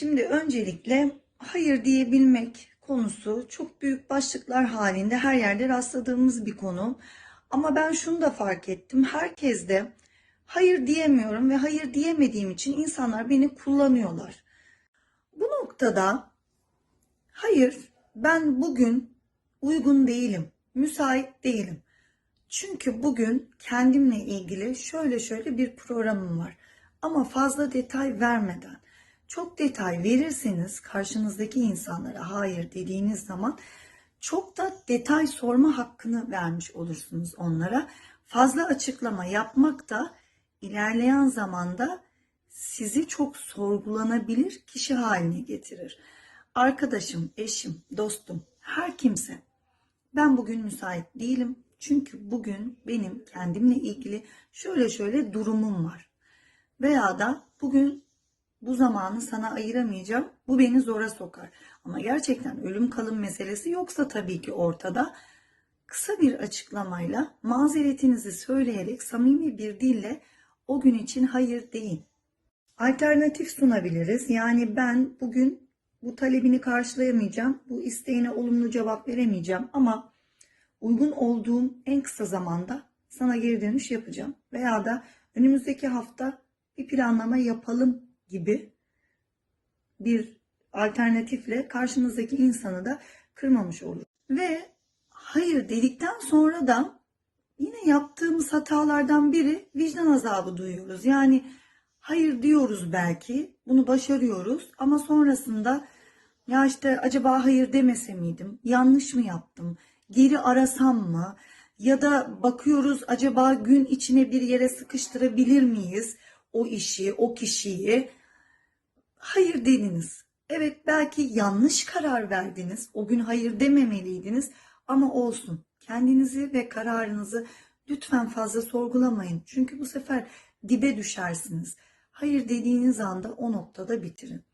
Şimdi öncelikle hayır diyebilmek konusu çok büyük başlıklar halinde her yerde rastladığımız bir konu. Ama ben şunu da fark ettim. Herkes de hayır diyemiyorum ve hayır diyemediğim için insanlar beni kullanıyorlar. Bu noktada hayır ben bugün uygun değilim, müsait değilim. Çünkü bugün kendimle ilgili şöyle şöyle bir programım var. Ama fazla detay vermeden, çok detay verirseniz karşınızdaki insanlara hayır dediğiniz zaman çok da detay sorma hakkını vermiş olursunuz onlara. Fazla açıklama yapmak da ilerleyen zamanda sizi çok sorgulanabilir kişi haline getirir. Arkadaşım, eşim, dostum, her kimse ben bugün müsait değilim. Çünkü bugün benim kendimle ilgili şöyle şöyle durumum var. Veya da bugün bu zamanı sana ayıramayacağım. Bu beni zora sokar. Ama gerçekten ölüm kalım meselesi yoksa tabii ki ortada kısa bir açıklamayla mazeretinizi söyleyerek samimi bir dille o gün için hayır deyin. Alternatif sunabiliriz. Yani ben bugün bu talebini karşılayamayacağım. Bu isteğine olumlu cevap veremeyeceğim ama uygun olduğum en kısa zamanda sana geri dönüş yapacağım. Veya da önümüzdeki hafta bir planlama yapalım gibi bir alternatifle karşınızdaki insanı da kırmamış olur. Ve hayır dedikten sonra da yine yaptığımız hatalardan biri vicdan azabı duyuyoruz. Yani hayır diyoruz belki, bunu başarıyoruz ama sonrasında ya işte acaba hayır demese miydim? Yanlış mı yaptım? Geri arasam mı? Ya da bakıyoruz acaba gün içine bir yere sıkıştırabilir miyiz o işi, o kişiyi? Hayır dediniz. Evet belki yanlış karar verdiniz. O gün hayır dememeliydiniz ama olsun. Kendinizi ve kararınızı lütfen fazla sorgulamayın. Çünkü bu sefer dibe düşersiniz. Hayır dediğiniz anda o noktada bitirin.